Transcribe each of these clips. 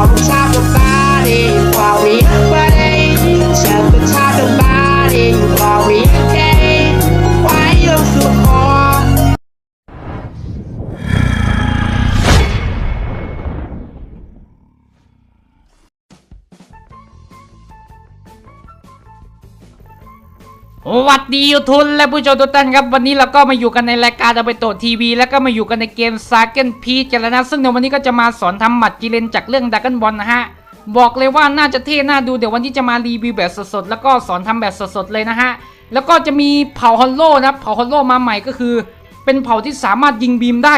out of time. วัสดียูทุนและผู้ชมทุกท่านครับ วันนี้เราก็มาอยู่กันในรายการเอาไปโตทีวี แล้วก็มาอยู่กันในเกมซาเกนพีกันแล้วนะ ซึ่งในวันนี้ก็จะมาสอนทำหมัดจีเลนจากเรื่องดักกันบอลนะฮะ บอกเลยว่าน่าจะเท่น่าดูเดี๋ยววันนี้จะมารีวิวแบบสดๆ แล้วก็สอนทำแบบสดๆ เลยนะฮะ แล้วก็จะมีเผ่าฮอลโลนะเผ่าฮอลโลมาใหม่ก็คือ เป็นเผ่าที่สามารถยิงบีมได้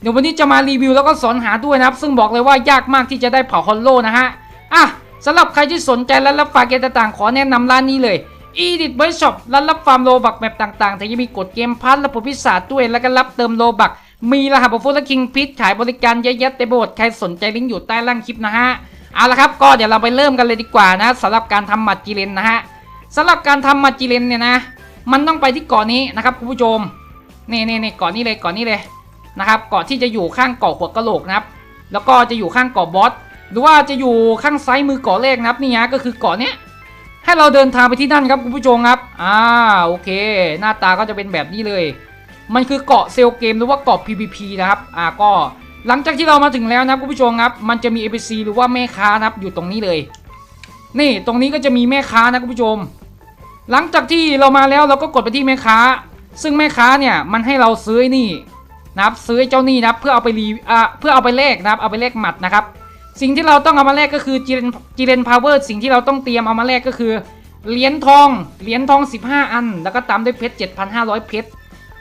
เดี๋ยววันนี้จะมารีวิวแล้วก็สอนหาด้วยนะครับ ซึ่งบอกเลยว่ายากมากที่จะได้เผ่าฮอลโลนะฮะอะสำหรับใครที่สนใจและรับฝากเกมต่างๆขอแนะนำร้านนี้เลย e d i t b o y Shop ร้านรับฟาร์มโลบักแบบต่างๆ แต่ยังมีกดเกมพัทและผลพิศาด้วย แล้วก็รับเติมโลบัก มีรหัสบฟุตและคิงพิทขายบริการเยอะแยะเต็มไปหมดใครสนใจลิงก์อยู่ใต้ล่างคลิปนะฮะ เอาละครับ ก็เดี๋ยวเราไปเริ่มกันเลยดีกว่านะสำหรับการทำหมัดจีเลนนะฮะสำหรับการทำหมัดจีเลนเนี่ยนะ มันต้องไปที่เกาะนี้นะครับคุณผู้ชมนี่นี่นี่เกาะนี้เลยเกาะนี้เลยนะครับเกาะที่จะอยู่ข้างเกาะหัวกะโหลกนะครับ แล้วก็จะอยู่ข้างเกาะบอสหรือว่าจะอยู่ข้างซ้ายมือเกาะเลขนะครับนี่ฮะก็คือเกาะเนี้ย ให้เราเดินทางไปที่นั่นครับคุณผู้ชมครับอ่าโอเค หน้าตาก็จะเป็นแบบนี้เลย มันคือเกาะเซลเกมหรือว่าเกาะ PVP นะครับอ่าก็หลังจากที่เรามาถึงแล้วนะคุณผู้ชมครับ มันจะมี NPC หรือว่าแม่ค้านะครับอยู่ตรงนี้เลย นี่ตรงนี้ก็จะมีแม่ค้านะคุณผู้ชม หลังจากที่เรามาแล้วเราก็กดไปที่แม่ค้า ซึ่งแม่ค้าเนี่ยมันให้เราซื้อนี่นะครับซื้อเจ้านี่นับเพื่อเอาไปรีอ่าเพื่อเอาไปแลกนะครับเอาไปแลกหมัดนะครับ สิ่งที่เราต้องเอามาแลกก็คือจีเรนจีเรนพาวเวอร์สิ่งที่เราต้องเตรียมเอามาแลกก็คือเหรียญทองเหรียญทอง 15 อัน แล้วก็ตามด้วยเพชร 7,500 เพชร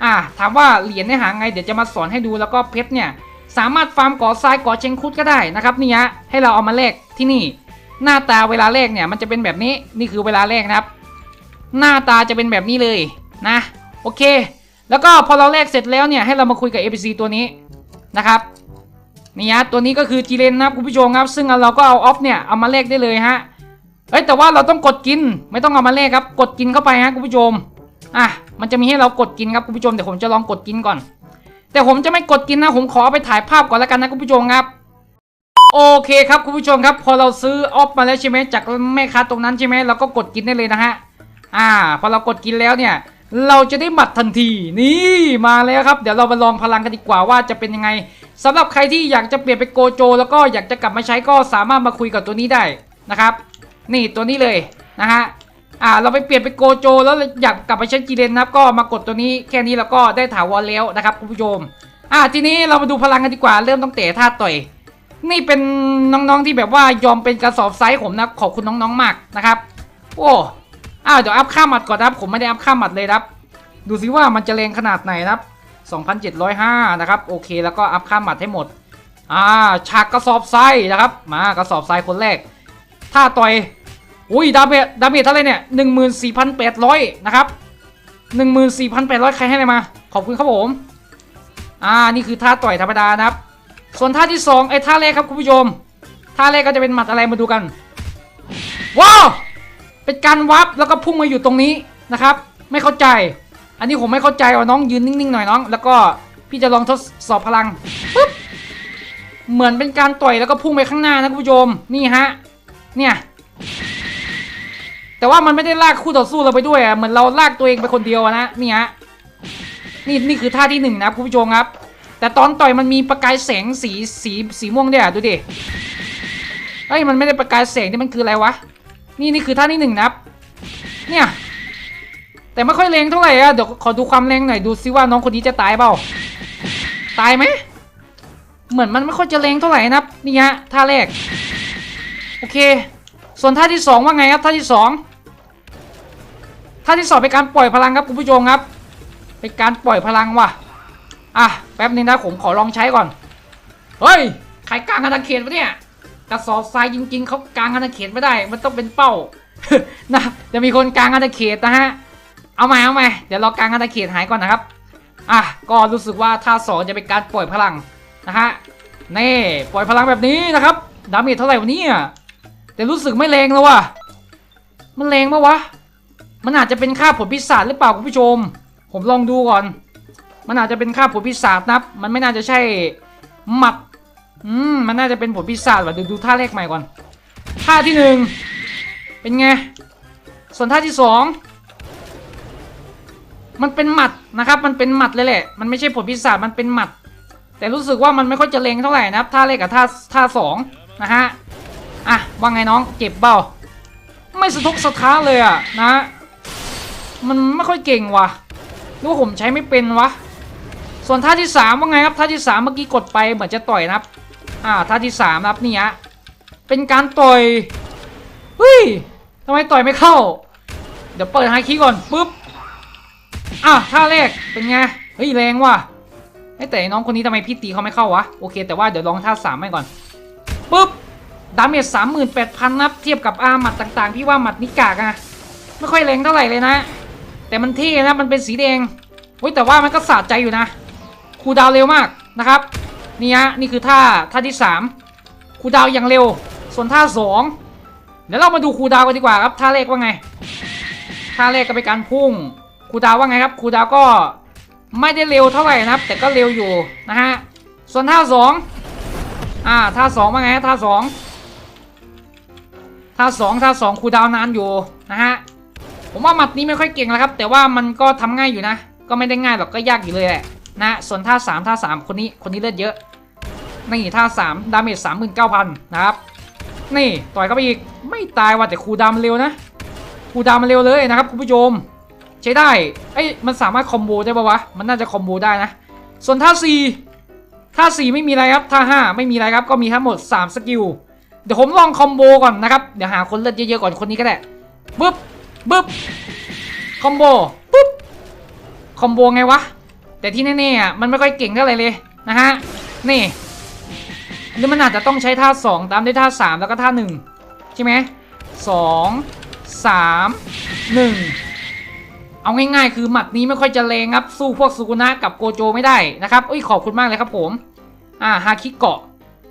อ่าถามว่าเหรียญเนี่ยหาไงเดี๋ยวจะมาสอนให้ดูแล้วก็เพชรเนี่ยสามารถฟาร์มก่อทรายก่อเชงคุดก็ได้นะครับนี่ฮะให้เราเอามาแลกที่นี่ หน้าตาเวลาแลกเนี่ยมันจะเป็นแบบนี้นี่คือเวลาแลกนะครับ หน้าตาจะเป็นแบบนี้เลยนะโอเค แล้วก็พอเราแลกเสร็จแล้วเนี่ยให้เรามาคุยกับ APC ตัวนี้นะครับ นี่ฮะตัวนี้ก็คือจีเรนนะครับคุณผู้ชมครับ ซึ่งเราก็เอาออฟเนี่ยเอามาแลกได้เลยฮะเอ้ยแต่ว่าเราต้องกดกินไม่ต้องเอามาแลกครับ กดกินเข้าไปฮะคุณผู้ชมอะมันจะมีให้เรากดกินครับคุณผู้ชมเดี๋ยวผมจะลองกดกินก่อน แต่ผมจะไม่กดกินนะผมขอไปถ่ายภาพก่อนแล้วกันนะคุณผู้ชมครับโอเคครับคุณผู้ชมครับ พอเราซื้อออฟมาแล้วใช่ไหมจากแม่ค้าตรงนั้นใช่ไหมเราก็กดกินได้เลยนะฮะอ่า พอเรากดกินแล้วเนี่ย เราจะได้หมัดทันทีนี่มาแล้วครับ เดี๋ยวเรามาลองพลังกันดีกว่าว่าจะเป็นยังไงสำหรับใครที่อยากจะเปลี่ยนไปโกโจ แล้วก็อยากจะกลับมาใช้ก็สามารถมาคุยกับตัวนี้ได้นะครับ นี่ตัวนี้เลยนะฮะอ่าเราไปเปลี่ยนไปโกโจ แล้วอยากกลับไปใช้จีเรนนะครับ ก็มากดตัวนี้แค่นี้แล้วก็ได้ถาวรแล้วนะครับคุณผู้ชมอ่าทีนี้เรามาดูพลังกันดีกว่าเริ่มต้องเตะท่าต่อยนี่เป็นน้องๆที่แบบว่ายอมเป็นกระสอบไซส์ผมนะขอบคุณน้องๆมากนะครับ โอ้ อ้าวเดี๋ยวอัพค่าหมัดก่อนนะครับ ผมไม่ได้อัพค่าหมัดเลยนะครับ ดูสิว่ามันจะแรงขนาดไหนนะครับ 2,705 นะครับ โอเค แล้วก็อัพค่าหมัดให้หมด อ่าฉากกระสอบทรายนะครับ มากระสอบทรายคนแรกท่าต่อย อุ้ยดาเมจดาเมจเท่าไรเนี่ย 14,800 นะครับ 14,800 ใครให้อะไรมา ขอบคุณครับผม อ่า นี่คือท่าต่อยธรรมดานะครับ ส่วนท่าที่สองไอ้ท่าแรกครับคุณผู้ชม ท่าแรกก็จะเป็นหมัดอะไรมาดูกัน ว้าว เป็นการวับแล้วก็พุ่งมาอยู่ตรงนี้นะครับ ไม่เข้าใจ อันนี้ผมไม่เข้าใจว่าน้องยืนนิ่งๆหน่อยน้อง แล้วก็พี่จะลองทดสอบพลังปึ๊บเหมือนเป็นการต่อยแล้วก็พุ่งไปข้างหน้านะคุณผู้ชมนี่ฮะเนี่ยแต่ว่ามันไม่ได้ลากคู่ต่อสู้เราไปด้วยอะเหมือนเราลากตัวเองไปคนเดียวนะนี่ฮะนี่นี่คือท่าที่หนึ่งนะคุณผู้ชมครับ แต่ตอนต่อยมันมีประกายแสงสีสีสีม่วงด้วยอะดูดิเฮ้ยมันไม่ได้ประกายแสงนี่มันคืออะไรวะ นี่นี่คือท่าที่หนึ่งนะครับ เนี่ย แต่ไม่ค่อยแรงเท่าไหร่อะเดี๋ยวขอดูความแรงหน่อยดูซิว่าน้องคนนี้จะตายเปล่า ตายไหม เหมือนมันไม่ค่อยจะแรงเท่าไหร่นะครับ นี่ฮะท่าแรก โอเค ส่วนท่าที่สองว่าไงครับท่าที่สองท่าที่สองเป็นการปล่อยพลังครับคุณผู้ชมครับ เป็นการปล่อยพลังว่ะ อะแป๊บนึงนะผมขอลองใช้ก่อน เฮ้ย ใครกลางอาณาเขตวะเนี่ย กระสอบทรายจริง ๆเขากลางอาณาเขตไม่ได้ มันต้องเป็นเป้านะจะมีคนกลางอาณาเขตนะฮะเอาใหม่เอาใหม่เดี๋ยวเรากลางอาณาเขตหายก่อนนะครับอะก็รู้สึกว่าท่าสองจะเป็นการปล่อยพลังนะฮะนี่ปล่อยพลังแบบนี้นะครับดาเมจเท่าไหร่วันนี้อะแต่รู้สึกไม่แรงแล้วว่ะมันแรงปะวะมันอาจจะเป็นค่าผลพิศาจหรือเปล่าคุณผู้ชม ผมลองดูก่อน มันอาจจะเป็นค่าผลพิศาจนะครับมันไม่น่าจะใช่หมัด อืมมันน่าจะเป็นผลปีศาจว่ะเดี๋ยวดูท่าแรกใหม่ก่อน ท่าที่หนึ่งเป็นไง ส่วนท่าที่สองมันเป็นหมัดนะครับ มันเป็นหมัดเลยแหละ มันไม่ใช่ผลปีศาจมันเป็นหมัด แต่รู้สึกว่ามันไม่ค่อยจะเลงเท่าไหร่นะครับท่าแรกกับท่าท่าสองนะฮะอะว่าไงน้องเจ็บเบ้าไม่สะทกสะท้านเลยอะนะ มันไม่ค่อยเก่งว่ะหรือว่าผมใช้ไม่เป็นวะส่วนท่าที่สามว่าไงครับท่าที่สามเมื่อกี้กดไปเหมือนจะต่อยนะครับ อ่าท่าที่สามนะครับนี่ฮะเป็นการต่อยเฮ้ยทำไมต่อยไม่เข้า เดี๋ยวเปิดไฮคีย์ก่อนปุ๊บอะท่าแรกเป็นไงเฮ้ยแรงว่ะเอ้ยแต่น้องคนนี้ทำไมพี่ตีเขาไม่เข้าวะโอเค แต่ว่าเดี๋ยวลองท่าสามให้ก่อนปุ๊บดาเมจสามหมื่นแปดพันนับเทียบกับอาหมัดต่างๆ พี่ว่าหมัดนิกากอะไม่ค่อยแรงเท่าไหร่เลยนะ แต่มันเท่นะมันเป็นสีแดงเฮ้ยแต่ว่ามันก็สะใจอยู่นะคูดาวเร็วมากนะครับ นี่ฮะนี่คือท่าท่าที่สามคูดาวอย่างเร็ว ส่วนท่าสองเดี๋ยวเรามาดูคูดาวกันดีกว่าครับท่าแรกว่าไงท่าแรกก็เป็นการพุ่งคูดาวว่าไงครับคูดาวก็ไม่ได้เร็วเท่าไหร่นะครับ แต่ก็เร็วอยู่นะฮะส่วนท่าสองอ่าท่าสองว่าไงท่าสองท่าสองท่าสองคูดาวนานอยู่นะฮะผมว่าหมัดนี้ไม่ค่อยเก่งแล้วครับ แต่ว่ามันก็ทำง่ายอยู่นะ ก็ไม่ได้ง่ายหรอกก็ยากอยู่เลยแหละนะส่วนท่าสามท่าสามคนนี้คนนี้เลือดเยอะ นี่ท่าสามดาเมจสามหมื่นเก้าพันนะครับ นี่ต่อยเข้าไปอีกไม่ตายว่ะแต่คูดามันเร็วนะคูดามันเร็วเลยนะครับคุณผู้ชมใช้ได้เอ้ยมันสามารถคอมโบได้ปะวะมันน่าจะคอมโบได้นะ ส่วนท่าสี่ท่าสี่ไม่มีอะไรครับท่าห้าไม่มีอะไรครับก็มีทั้งหมด 3 สกิลเดี๋ยวผมลองคอมโบก่อนนะครับเดี๋ยวหาคนเลือดเยอะๆก่อนคนนี้ก็ได้บึ๊บบึ๊บคอมโบปุ๊บคอมโบไงวะแต่ที่แน่ๆอะมันไม่ค่อยเก่งเท่าไหร่เลยนะฮะนี่ หรือมันอาจจะต้องใช้ท่า 2 ตามด้วยท่า 3 แล้วก็ท่า 1 ใช่ไหมสองสามหนึ่งเอาง่ายๆ คือหมัดนี้ไม่ค่อยจะแรงครับ สู้พวกสุกุนะกับโกโจไม่ได้นะครับเอ้ยขอบคุณมากเลยครับผม อ่าฮาคิเกาะ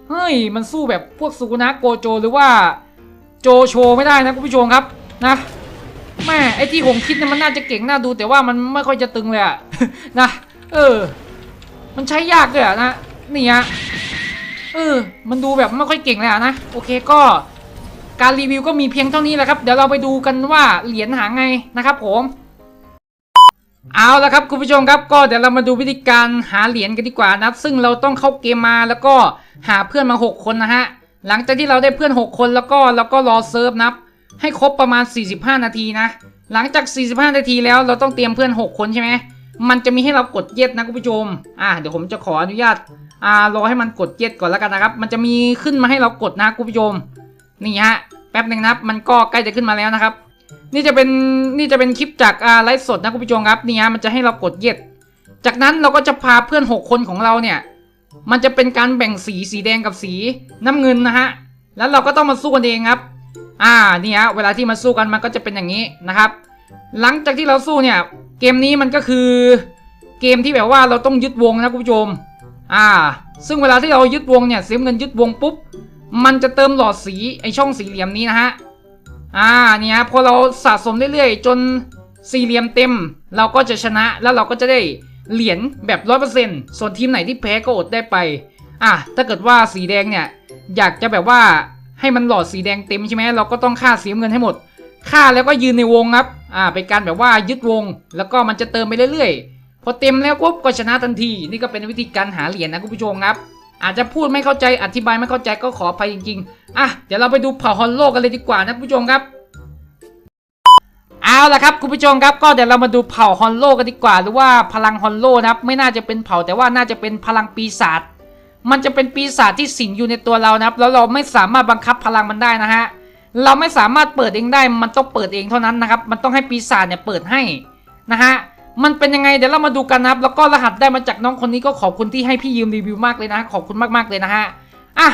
เฮ้ยมันสู้แบบพวกสุกุนะโกโจหรือว่าโจโชไม่ได้นะคุณผู้ชมครับนะแม่ไอที่ผมคิดเนี่ยมันน่าจะเก่งน่าดู แต่ว่ามันไม่ค่อยจะตึงเลยอะนะเออ มันใช้ยากเลยอะนะนี่ฮะ เออ มันดูแบบไม่ค่อยเก่งเลยอะนะ โอเคก็การรีวิวก็มีเพียงเท่านี้แหละครับ เดี๋ยวเราไปดูกันว่าเหรียญหาไงนะครับผม เอาละครับคุณผู้ชมครับ ก็เดี๋ยวเรามาดูวิธีการหาเหรียญกันดีกว่านับซึ่งเราต้องเข้าเกมมาแล้วก็หาเพื่อนมา 6 คนนะฮะ หลังจากที่เราได้เพื่อน 6 คนแล้วก็เราก็รอเซิร์ฟนับ ให้ครบประมาณ 45 นาทีนะ หลังจาก 45 นาทีแล้วเราต้องเตรียมเพื่อน 6 คนใช่ไหมมันจะมีให้เรากดเย็ดนะคุณผู้ชม อ่าเดี๋ยวผมจะขออนุญาต อ่ารอให้มันกดเย็ดก่อนแล้วกันนะครับ มันจะมีขึ้นมาให้เรากดนะคุณผู้ชมนี่ฮะแป๊บหนึ่งนะครับ มันก็ใกล้จะขึ้นมาแล้วนะครับ นี่จะเป็นนี่จะเป็นคลิปจากอ่าไลฟ์สดนะคุณผู้ชมครับนี่ฮะมันจะให้เรากดเย็ด จากนั้นเราก็จะพาเพื่อน 6 คนของเราเนี่ยมันจะเป็นการแบ่งสีสีแดงกับสีน้ำเงินนะฮะแล้วเราก็ต้องมาสู้กันเองครับ อ่านี่ฮะเวลาที่มาสู้กันมันก็จะเป็นอย่างนี้นะครับ หลังจากที่เราสู้เนี่ยเกมนี้มันก็คือเกมที่แบบว่าเราต้องยึดวงนะคุณผู้ชม อ่า ซึ่งเวลาที่เรายึดวงเนี่ยเสียเงินยึดวงปุ๊บ มันจะเติมหลอดสีไอช่องสี่เหลี่ยมนี้นะฮะ อ่า เนี่ยพอเราสะสมเรื่อยๆ จนสี่เหลี่ยมเต็ม เราก็จะชนะแล้วเราก็จะได้เหรียญแบบร้อยเปอร์เซ็นต์ส่วนทีมไหนที่แพ้ก็อดได้ไป อะ ถ้าเกิดว่าสีแดงเนี่ย อยากจะแบบว่าให้มันหลอดสีแดงเต็มใช่ไหมเราก็ต้องฆ่าเสียเงินให้หมด ฆ่าแล้วก็ยืนในวงครับ อ่า เป็นการแบบว่ายึดวง แล้วก็มันจะเติมไปเรื่อยๆ พอเต็มแล้วปุ๊บก็ชนะทันที นี่ก็เป็นวิธีการหาเหรียญนะคุณผู้ชมครับ อาจจะพูดไม่เข้าใจอธิบายไม่เข้าใจก็ขออภัยจริงๆอะเดี๋ยวเราไปดูเผ่าฮอนโลกันเลยดีกว่านะคุณผู้ชมครับเอาละครับคุณผู้ชมครับก็เดี๋ยวเรามาดูเผ่าฮอนโลกันดีกว่า หรือว่าพลังฮอนโลนะครับไม่น่าจะเป็นเผ่าแต่ว่าน่าจะเป็นพลังปีศาจมันจะเป็นปีศาจที่สิงอยู่ในตัวเรานะครับ แล้วเราไม่สามารถบังคับพลังมันได้นะฮะเราไม่สามารถเปิดเองได้มันต้องเปิดเองเท่านั้นนะครับ มันต้องให้ปีศาจเนี่ยเปิดให้นะฮะ มันเป็นยังไงเดี๋ยวเรามาดูกันนะครับ แล้วก็รหัสได้มาจากน้องคนนี้ก็ขอบคุณที่ให้พี่ยืมรีวิวมากเลยนะ ขอบคุณมากๆเลยนะฮะอะ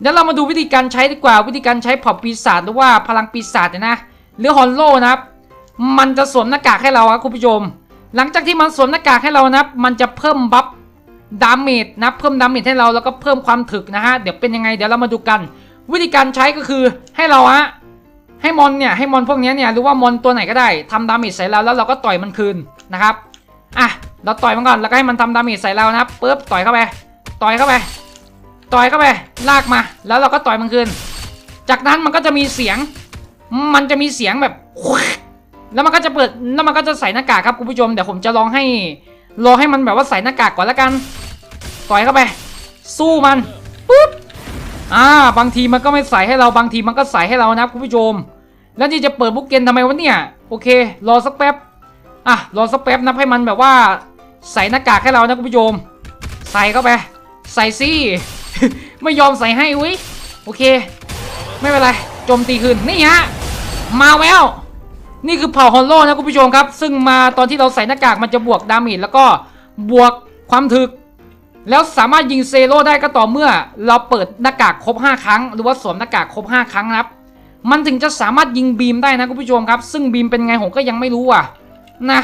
เดี๋ยวเรามาดูวิธีการใช้ดีกว่า วิธีการใช้ผ่าปีศาจหรือว่าพลังปีศาจเนี่ยนะหรือฮอนโลนะครับ มันจะสวมหน้ากากให้เราครับคุณผู้ชม หลังจากที่มันสวมหน้ากากให้เรานะมันจะเพิ่มบัฟดาเมจนะเพิ่มดาเมจให้เราแล้วก็เพิ่มความถึกนะฮะเดี๋ยวเป็นยังไงเดี๋ยวเรามาดูกัน วิธีการใช้ก็คือให้เราฮะให้มอนเนี่ยให้มอนพวกนี้เนี่ยหรือว่ามอนตัวไหนก็ได้ทำดาเมจใส่เราแล้วเราก็ต่อยมันคืน นะครับอะเราต่อยมันก่อนแล้วก็ให้มันทำดาเมจใส่เรานะครับปุ๊บต่อยเข้าไป ต่อยเข้าไป ต่อยเข้าไป ลากมา แล้วเราก็ต่อยมันคืน จากนั้นมันก็จะมีเสียง มันจะมีเสียงแบบ แล้วมันก็จะเปิด แล้วมันก็จะใส่หน้ากากครับคุณผู้ชม เดี๋ยวผมจะลองให้ รอให้มันแบบว่าใส่หน้ากากก่อนแล้วกัน ต่อยเข้าไป สู้มันปุ๊บ อ่า บางทีมันก็ไม่ใส่ให้เรา บางทีมันก็ใส่ให้เรานะครับคุณผู้ชม แล้วที่จะเปิดบุกเกนทำไมวะเนี่ย โอเค รอสักแป๊บ อะรอสักแป๊บนับให้มันแบบว่า ใส่หน้ากากให้เรานะคุณผู้ชม ใส่เข้าไป ใส่สิ ไม่ยอมใส่ให้อุ้ยโอเค ไม่เป็นไรโจมตีคืนนี่ฮะมาแล้ว นี่คือเผ่าฮอลโลนะคุณผู้ชมครับ ซึ่งมาตอนที่เราใส่หน้ากากมันจะบวกดาเมจแล้วก็บวกความถึก แล้วสามารถยิงเซโร่ได้ก็ต่อเมื่อ เราเปิดหน้ากากครบ 5 ครั้ง หรือว่าสวมหน้ากากครบ 5 ครั้งนะครับ มันถึงจะสามารถยิงบีมได้นะคุณผู้ชมครับ ซึ่งบีมเป็นไงผมก็ยังไม่รู้อะ นะ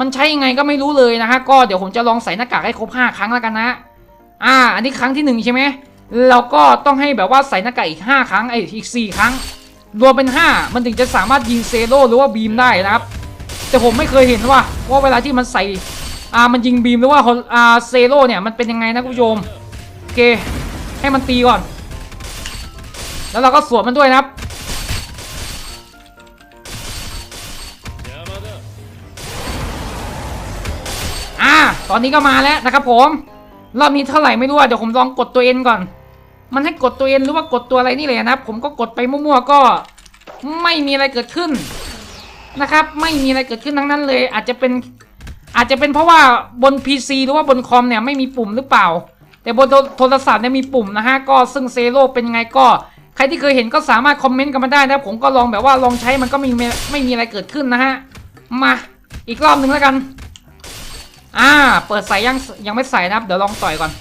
มันใช้ยังไงก็ไม่รู้เลยนะฮะก็เดี๋ยวผมจะลองใส่หน้ากากให้ครบ 5 ครั้งแล้วกันนะอ่า อันนี้ครั้งที่ 1 ใช่ไหมเราก็ต้องให้แบบว่าใส่หน้ากากอีก 5 ครั้งไอ้อีก 4 ครั้ง รวมเป็น 5 มันถึงจะสามารถยิงเซโร่หรือว่าบีมได้นะครับ แต่ผมไม่เคยเห็นว่าว่าเวลาที่มันใส่อ่ามันยิงบีมหรือว่าอลอ่าเซโร่เนี่ยมันเป็นยังไงนะคุณผู้ชมโอเคให้มันตีก่อน แล้วเราก็สวนมันด้วยนะครับ ตอนนี้ก็มาแล้วนะครับผมรอบนี้เท่าไหร่ไม่รู้เดี๋ยวผมลองกดตัวเอ็นก่อน มันให้กดตัวเอ็นหรือว่ากดตัวอะไรนี่เลยนะครับผมก็กดไปมั่วๆก็ ไม่มีอะไรเกิดขึ้นนะครับ ไม่มีอะไรเกิดขึ้นทั้งนั้นเลย อาจจะเป็นอาจจะเป็นเพราะว่าบน PC หรือว่าบนคอมเนี่ยไม่มีปุ่มหรือเปล่า แต่บนโทรศัพท์เนี่ยมีปุ่มนะฮะก็ซึ่งเซโร่เป็นยังไงก็ใครที่เคยเห็นก็สามารถคอมเมนต์กันมาได้นะผมก็ลองแบบว่าลองใช้มันก็ไม่ไม่มีอะไรเกิดขึ้นนะฮะมาอีกรอบหนึ่งแล้วกัน อ่า เปิดใส่ยังยังไม่ใส่นะครับ เดี๋ยวลองต่อยก่อน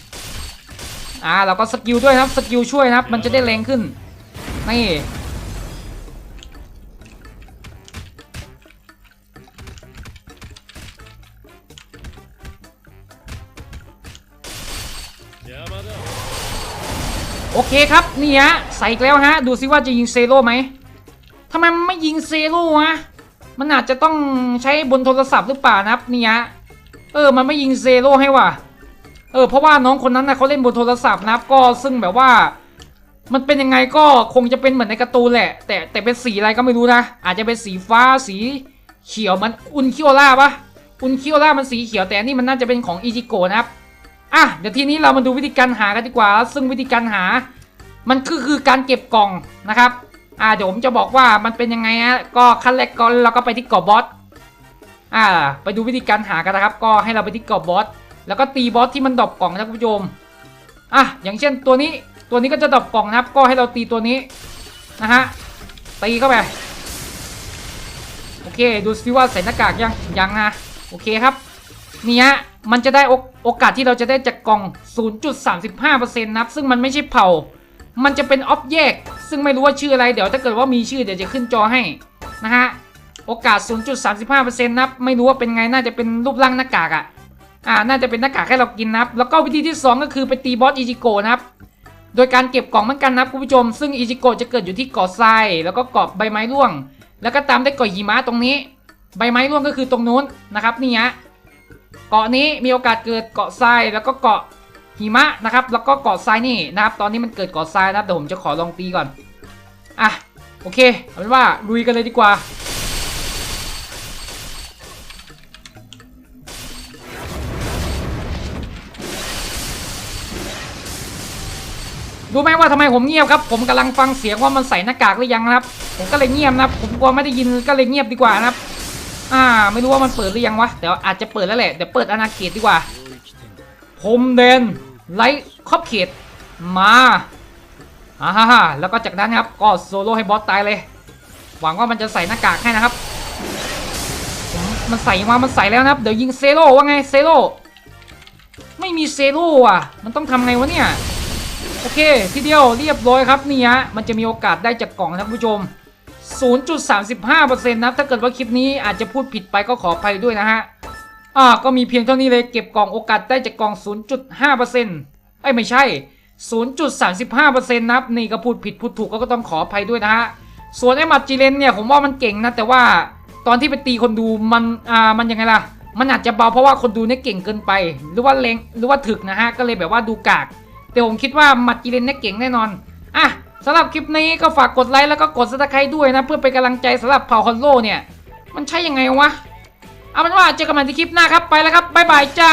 อ่าเราก็สกิลด้วยนะครับ สกิลช่วยนะครับ มันจะได้แรงขึ้น นี่ โอเคครับ นี่ฮะ ใส่แล้วฮะ ดูซิว่าจะยิงเซโร่ไหมทำไมมันไม่ยิงเซโร่วะมันอาจจะต้องใช้บนโทรศัพท์หรือเปล่านะครับ นี่ฮะ เออ มันไม่ยิงเซโร่ให้ว่ะ เออ เพราะว่าน้องคนนั้นนะเขาเล่นบนโทรศัพท์นะครับ ก็ซึ่งแบบว่า มันเป็นยังไงก็คงจะเป็นเหมือนในการ์ตูนแหละ แต่แต่เป็นสีอะไรก็ไม่รู้นะ อาจจะเป็นสีฟ้าสีเขียวมันอุนคิโอล่าปะอุนคิโอล่ามันสีเขียวแต่นี่มันน่าจะเป็นของอิจิโกะนะครับ อะ เดี๋ยวทีนี้เรามาดูวิธีการหากันดีกว่า ซึ่งวิธีการหา มันคือคือการเก็บกล่องนะครับ อ่าเดี๋ยวผมจะบอกว่ามันเป็นยังไงฮะ ก็ขั้นแรกก่อนเราก็ไปที่เกาะบอส อ่า ไปดูวิธีการหากันนะครับ ก็ให้เราไปที่กาะบอส แล้วก็ตีบอสที่มันดรอปกล่องนะคุณผู้ชม อะ อย่างเช่นตัวนี้ ตัวนี้ก็จะดรอปกล่องนะครับ ก็ให้เราตีตัวนี้นะฮะ ตีเข้าไป โอเค ดูซิว่าใส่หน้ากากยัง ยังนะ โอเคครับ นี่ฮะ มันจะได้โอโอกาสที่เราจะได้จากกล่อง 0.35%นะครับ ซึ่งมันไม่ใช่เผ่า มันจะเป็นออบแยกซึ่งไม่รู้ว่าชื่ออะไร เดี๋ยวถ้าเกิดว่ามีชื่อเดี๋ยวจะขึ้นจอให้นะฮะ โอกาส 0.35%นะครับไม่รู้ว่าเป็นไงน่าจะเป็นรูปร่างหน้ากากอะอ่าน่าจะเป็นหน้ากากให้เรากินนะครับ แล้วก็วิธีที่ 2 ก็คือไปตีบอสอิจิโกะนะครับ โดยการเก็บกล่องเหมือนกันนะครับคุณผู้ชม ซึ่งอิจิโกะจะเกิดอยู่ที่เกาะทราย แล้วก็เกาะใบไม้ร่วง แล้วก็ตามได้เกาะหิมะตรงนี้ ใบไม้ร่วงก็คือตรงนู้นนะครับนี่ฮะ เกาะนี้มีโอกาสเกิดเกาะทราย แล้วก็เกาะหิมะนะครับ แล้วก็เกาะทรายนี่นะครับ ตอนนี้มันเกิดเกาะทรายนะครับเดี๋ยวผมจะขอลองตีก่อน อะ โอเค เอาเป็นว่าลุยกันเลยดีกว่า รู้ไหมว่าทำไมผมเงียบครับ ผมกำลังฟังเสียงว่ามันใส่หน้ากากหรือยังนะครับ ผมก็เลยเงียบนะครับ ผมกลัวไม่ได้ยินก็เลยเงียบดีกว่านะครับ อ่า ไม่รู้ว่ามันเปิดหรือยังวะ เดี๋ยวอาจจะเปิดแล้วแหละ เดี๋ยวเปิดอาณาเขตดีกว่าพรมแดนไลท์ครอบเขต มาอ่าฮ่าฮ่าแล้วก็จากนั้นครับ ก็โซโล่ให้บอสตายเลย หวังว่ามันจะใส่หน้ากากให้นะครับมมันใส่มามันใส่แล้วนะครับ เดี๋ยวยิงเซโร่ว่าไง เซโร่ไม่มีเซโร่อะ มันต้องทำไงวะเนี่ย โอเค ทีเดียวเรียบร้อยครับนี่ฮะมันจะมีโอกาสได้จากกล่องนะครับผู้ชม 0.35%นะครับถ้าเกิดว่าคลิปนี้อาจจะพูดผิดไปก็ขออภัยด้วยนะฮะอ่าก็มีเพียงเท่านี้เลยเก็บกล่องโอกาสได้จากกล่อง 0.5%เอ้ยไม่ใช่ 0.35%นะครับนี่ก็พูดผิดพูดถูกก็ต้องขออภัยด้วยนะฮะส่วนไอ้มัดจีเลนเนี่ยผมว่ามันเก่งนะแต่ว่าตอนที่ไปตีคนดูมันอ่ามันยังไงล่ะ มันอาจจะเบาเพราะว่าคนดูเนี่ยเก่งเกินไป หรือว่าเลงหรือว่าถึกนะฮะก็เลยแบบว่าดูกาก แต่ผมคิดว่ามัดกิเลนเนี่ยเก่งแน่นอนอะสำหรับคลิปนี้ก็ฝากกดไลค์แล้วก็กดซับสไครต์ด้วยนะ เพื่อเป็นกำลังใจสำหรับเผ่าฮอนโลเนี่ย มันใช่ยังไงวะ เอาเป็นว่าเจอกันใหม่ที่คลิปหน้าครับไปแล้วครับบ๊ายบายจ้า